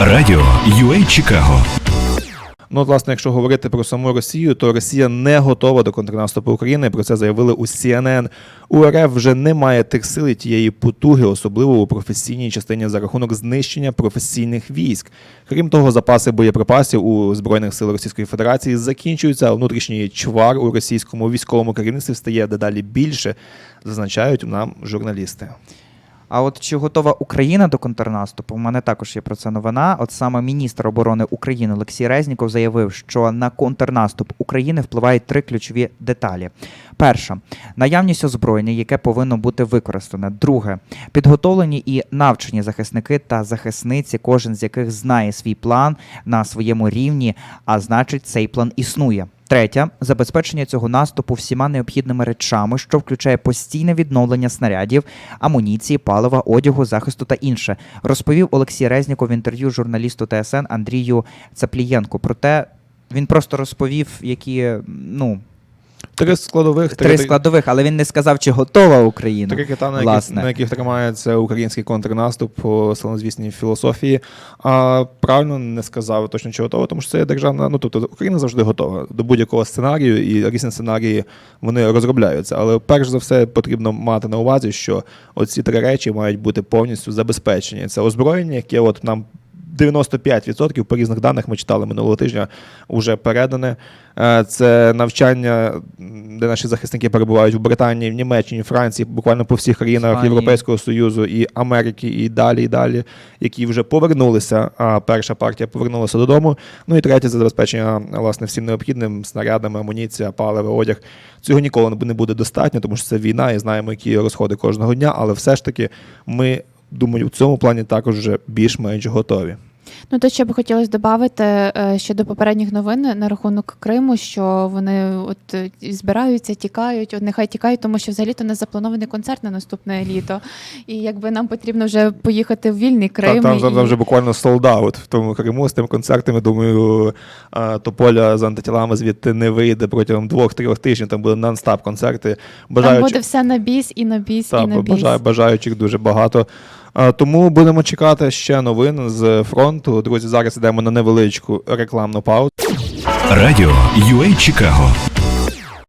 Радіо UA Чикаго Ну, власне, якщо говорити про саму Росію, то Росія не готова до контрнаступу України. Про це заявили у CNN. У РФ вже немає тих сил і тієї потуги, особливо у професійній частині за рахунок знищення професійних військ. Крім того, запаси боєприпасів у збройних сил Російської Федерації закінчуються. а Внутрішній чвар у російському військовому керівництві стає дедалі більше, зазначають нам журналісти. А от чи готова Україна до контрнаступу? У мене також є про це новина. От саме міністр оборони України Олексій Резніков заявив, що на контрнаступ України впливають три ключові деталі: перша наявність озброєння, яке повинно бути використане. Друге підготовлені і навчені захисники та захисниці, кожен з яких знає свій план на своєму рівні, а значить, цей план існує. Третє забезпечення цього наступу всіма необхідними речами, що включає постійне відновлення снарядів, амуніції, палива, одягу, захисту та інше, розповів Олексій Резніков в інтерв'ю журналісту ТСН Андрію Цаплієнку. Проте він просто розповів, які ну Три складових три складових, але він не сказав, чи готова Україна. Три кита, на яких, на яких тримається український контрнаступ по славнозвісній філософії. А правильно не сказав точно чи готова, тому що це є державна. Ну тобто Україна завжди готова до будь-якого сценарію, і різні сценарії вони розробляються. Але перш за все потрібно мати на увазі, що оці три речі мають бути повністю забезпечені. Це озброєння, яке от нам. 95% по різних даних ми читали минулого тижня вже передане. Е, Це навчання, де наші захисники перебувають в Британії, в Німеччині, Франції, буквально по всіх країнах Іспанії. Європейського Союзу і Америки, і далі, і далі, які вже повернулися. А перша партія повернулася додому. Ну і третє це забезпечення власне всім необхідним снарядами, амуніція, паливо, одяг. Цього ніколи не буде достатньо, тому що це війна, і знаємо, які розходи кожного дня. Але все ж таки, ми думаю, в цьому плані також вже більш-менш готові. Ну, то ще б хотілося додати е, щодо попередніх новин на рахунок Криму, що вони от е, збираються, тікають. От нехай тікають, тому що взагалі то не запланований концерт на наступне літо. І якби нам потрібно вже поїхати в вільний Крим. Та, там, і... там вже буквально солдаут в тому Криму з тим концертами. Думаю, а, Тополя з антитілами звідти не вийде протягом двох-трьох тижнів. Там буде нон-стап концерти. Там буде все на біс і на біс, Та, і на біс. бажаю, бажаючих дуже багато. Тому будемо чекати ще новин з фронту. Друзі, зараз йдемо на невеличку рекламну паузу. Радіо UA Чикаго